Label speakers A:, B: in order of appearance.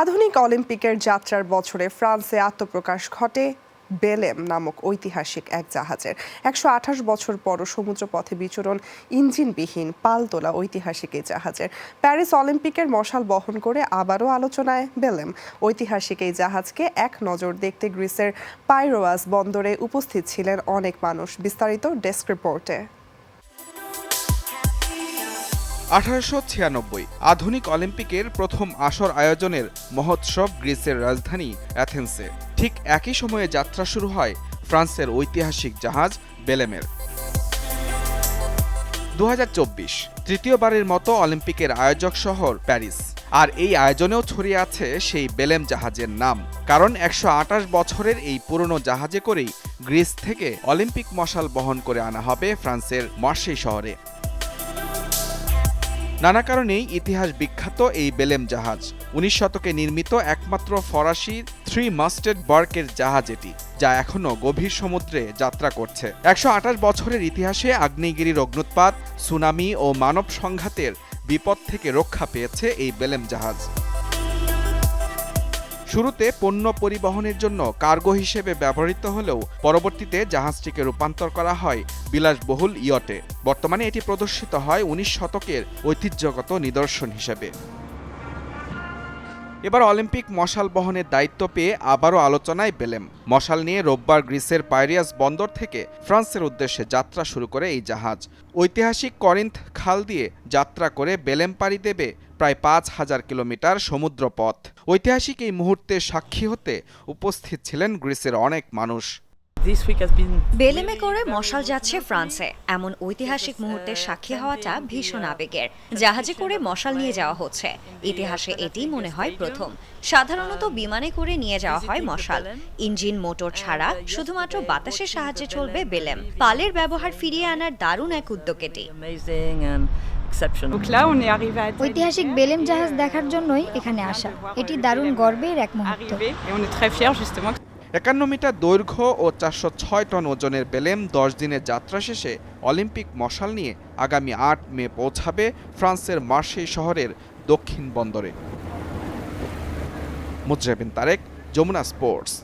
A: আধুনিক অলিম্পিকের যাত্রার বছরে ফ্রান্সে আত্মপ্রকাশ ঘটে বেলেম নামক ঐতিহাসিক এক জাহাজের। একশো আঠাশ বছর পরও সমুদ্রপথে বিচরণ ইঞ্জিনবিহীন পালতোলা ঐতিহাসিক এই জাহাজের। প্যারিস অলিম্পিকের মশাল বহন করে আবারও আলোচনায় বেলেম। ঐতিহাসিক এই জাহাজকে এক নজর দেখতে গ্রিসের পাইরোয়াস বন্দরে উপস্থিত ছিলেন অনেক মানুষ। বিস্তারিত ডেস্ক রিপোর্টে।
B: আঠারোশো ছিয়ানব্বই আধুনিক অলিম্পিকের প্রথম আসর আয়োজনের মহোৎসব গ্রিসের রাজধানী অ্যাথেন্সে। ঠিক একই সময়ে যাত্রা শুরু হয় ফ্রান্সের ঐতিহাসিক জাহাজ বেলেমের। দু হাজার চব্বিশ তৃতীয়বারের মতো অলিম্পিকের আয়োজক শহর প্যারিস। আর এই আয়োজনেও ছড়িয়ে আছে সেই বেলেম জাহাজের নাম। কারণ একশো আটাশ বছরের এই পুরনো জাহাজে করেই গ্রিস থেকে অলিম্পিক মশাল বহন করে আনা হবে ফ্রান্সের মার্সেই শহরে। নানা কারণেই ইতিহাস বিখ্যাত এই বেলেম জাহাজ। উনিশ শতকে নির্মিত একমাত্র ফরাসি থ্রি মাস্টেড বার্কের জাহাজ এটি, যা এখনও গভীর সমুদ্রে যাত্রা করছে। একশো আঠাশ বছরের ইতিহাসে আগ্নেয়গিরির অগ্নুৎপাত সুনামি ও মানব সংঘাতের বিপদ থেকে রক্ষা পেয়েছে এই বেলেম জাহাজ। শুরুতে পণ্য পরিবহনের জন্য কার্গো হিসেবে ব্যবহৃত হলেও পরবর্তীতে জাহাজটিকে রূপান্তর করা হয় বিলাসবহুল ইয়টে। বর্তমানে এটি প্রদর্শিত হয় উনিশ শতকের ঐতিহ্যগত নিদর্শন হিসেবে। এবার অলিম্পিক মশাল বহনের দায়িত্ব পেয়ে আবারও আলোচনায় বেলেম। মশাল নিয়ে রোববার গ্রিসের পাইরিয়াস বন্দর থেকে ফ্রান্সের উদ্দেশ্যে যাত্রা শুরু করে এই জাহাজ। ঐতিহাসিক করিন্থ খাল দিয়ে যাত্রা করে বেলেম পাড়ি দেবে প্রায় পাঁচ হাজার কিলোমিটার সমুদ্রপথ। ঐতিহাসিক এই মুহূর্তে সাক্ষী হতে উপস্থিত ছিলেন গ্রিসের অনেক মানুষ।
C: বেলেমে করে মশাল যাচ্ছে ফ্রান্সে। এমন ঐতিহাসিক মুহূর্তের সাক্ষী হওয়াটা ভীষণ আবেগের। জাহাজে করে মশাল নিয়ে যাওয়া হচ্ছে। ইতিহাসে এটি মনে হয় প্রথম। সাধারণত বিমানে করে নিয়ে যাওয়া হয় মশাল। ইঞ্জিন মোটর ছাড়া শুধুমাত্র বাতাসের সাহায্যে চলবে বেলেম। পালের ব্যবহার ফিরিয়ে আনার দারুণ এক উদ্যোগ এটি.
D: ঐতিহাসিক বেলেম জাহাজ দেখার জন্যই এখানে আসা। এটি দারুণ গর্বের এক মুহূর্ত।
B: একান্ন মিটার দৈর্ঘ্য ও চারশো ছয় টন ওজনের বেলেম দশ দিনের যাত্রা শেষে অলিম্পিক মশাল নিয়ে আগামী আট মে পৌঁছাবে ফ্রান্সের মার্সেই শহরের দক্ষিণ বন্দরে। মুজরাবিন তারেক, যমুনা স্পোর্টস।